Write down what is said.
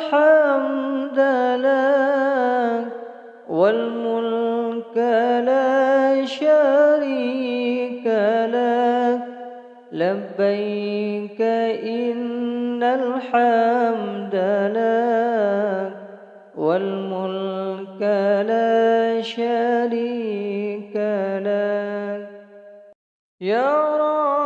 الحمد لك والملك لا شريك لك لبيك إن الحمد لك والملك لا شريك لك يا رب